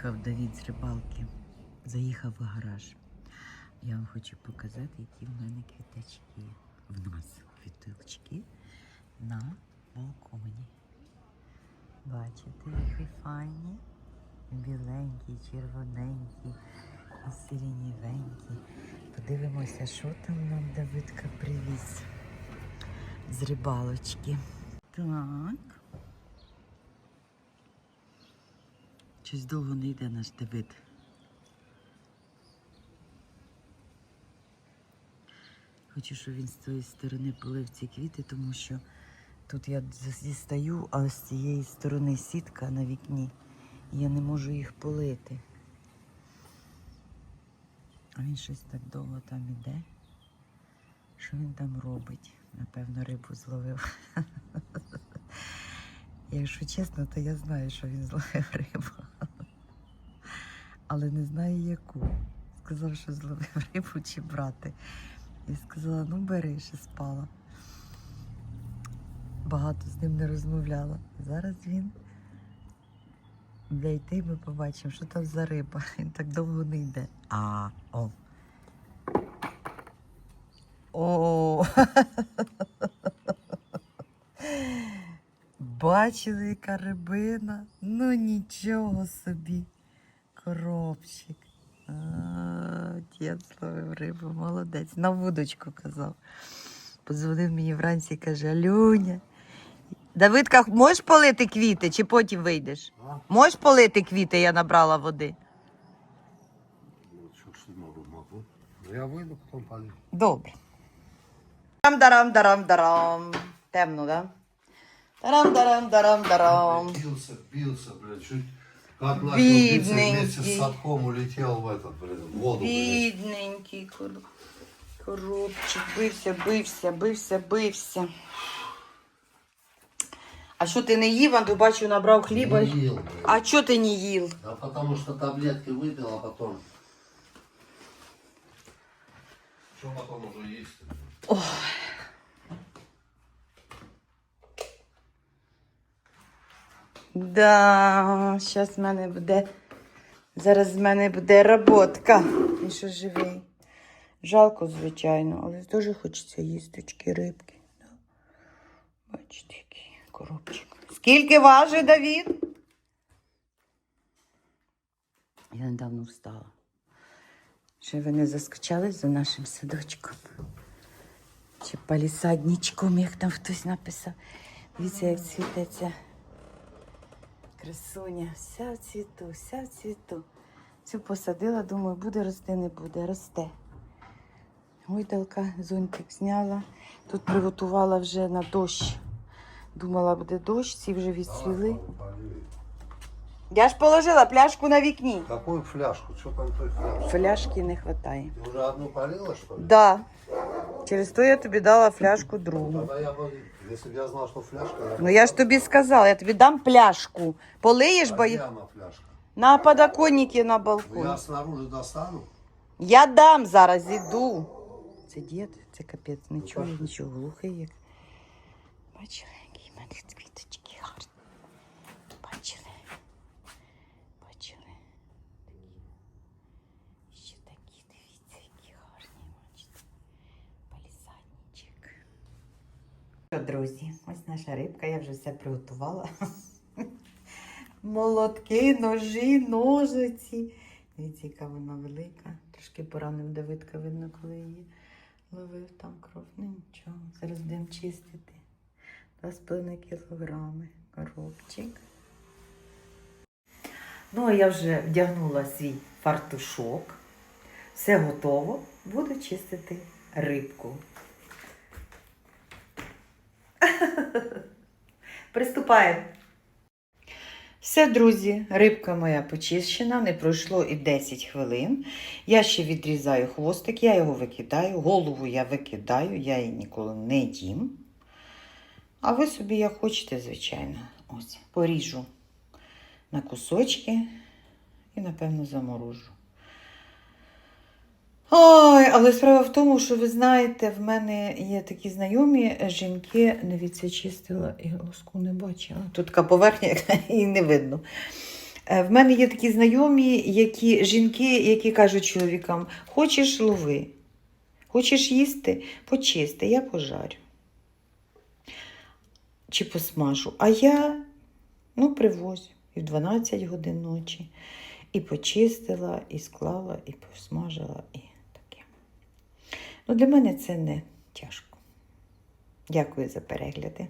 Приїхав Давід з рибалки, заїхав в гараж. Я вам хочу показати, які в мене квіточки. В нас квіточки на балконі. Бачите, які файні. Біленькі, червоненькі і сиренєвенькі. Подивимося, що там нам Давидка привіз з рибалочки. Так. Щось довго не йде наш Давид. Хочу, щоб він з тої сторони полив ці квіти, тому що тут я дістаю, а з цієї сторони сітка на вікні. І я не можу їх полити. А він щось так довго там іде. Що він там робить? Напевно, рибу зловив. Якщо чесно, то я знаю, що він зловив рибу. Але не знаю яку. Сказав, що зловив рибу чи брати. Я сказала, ну бери, ще спала. Багато з ним не розмовляла. Зараз він йти, ми побачимо, що там за риба. Він так довго не йде. А, о. О. Бачили, яка рибина? Ну нічого собі. Коробчик. Дід зловив рибу, молодець. На вудочку казав. Подзвонив мені вранці і каже, Алюня. Давидка, можеш полити квіти чи потім вийдеш? А? Можеш полити квіти, я набрала води. Ну, ж. Ну, я выйду, потом полью. Добре. Тарам-дарам-дарам-дарам. Темно, да? Тарам-дарам-дарам-дарам. Бился, бился, блядь, чуть как начал биться, вместе с садком улетел в этот, блин, в воду, блядь. Бідненький кор- коробчик. Бився, бився, бився, бився. А що ти не їв, а то бачу, набрав хліба. Не ел. А чого ти не їв? Да потому что таблетки выпил, а потом... Что потом уже есть? Да, зараз в мене буде. Зараз в мене буде роботка. І що живий. Жалко, звичайно, але дуже хочеться їсточки, рибки. Бачите, який коробчик. Скільки важить Давід? Я недавно встала. Ще ви не заскучали за нашим садочком? Чи палісадничком, як там хтось написав. Дивіться, як світиться. Красуня, вся в цвіту, вся в цвіту. Цю посадила, думаю, буде рости, не буде, росте. Гойдалка, зонтик зняла. Тут приготувала вже на дощ. Думала, буде дощ, ці вже відсвіли. Я ж положила пляшку на вікні. Какую фляжку? Что там той фляжки? Фляшки не вистачає. Ты уже одну полила, что ли? Да. Через то я тобі дала фляжку другу. Тогда я если бы я знал, что фляжка, я... Ну я ж тобі сказала, я тобі дам пляшку. Полиєш, А бо где она фляжка? на подоконнике на Ну, балконі. я снаружи достану. Я дам зараз, іду. Це дід, це капець, не чує нічого, глухий як. Бачили, які в мене квіточки Друзі, ось наша рибка, я вже все приготувала. Молотки, ножі, ножиці. Дивіться, яка вона велика. Трошки поранив Давидка, видно, коли її ловив там кров. Ну нічого, зараз будемо чистити. 2,5 кілограми коробчик. Ну, а я вже вдягнула свій фартушок. Все готово. Буду чистити рибку. Приступаємо. Все, друзі, рибка моя почищена, не пройшло і 10 хвилин. Я ще відрізаю хвостик, я його викидаю, голову я викидаю, я її ніколи не їм. А ви собі як хочете, звичайно. Ось, поріжу на кусочки і, напевно, заморожу. Ой, але справа в тому, що ви знаєте, в мене є такі знайомі жінки, навіть чистила і лоску не бачила. Тут така поверхня, її не видно. Е, В мене є такі знайомі, які жінки, які кажуть чоловікам: хочеш лови, хочеш їсти, почисти, я пожарю. Чи посмажу. А я ну, привозю і в 12 годин ночі. І почистила, і склала, і посмажила, і. Ну, для мене це не тяжко. Дякую за перегляди.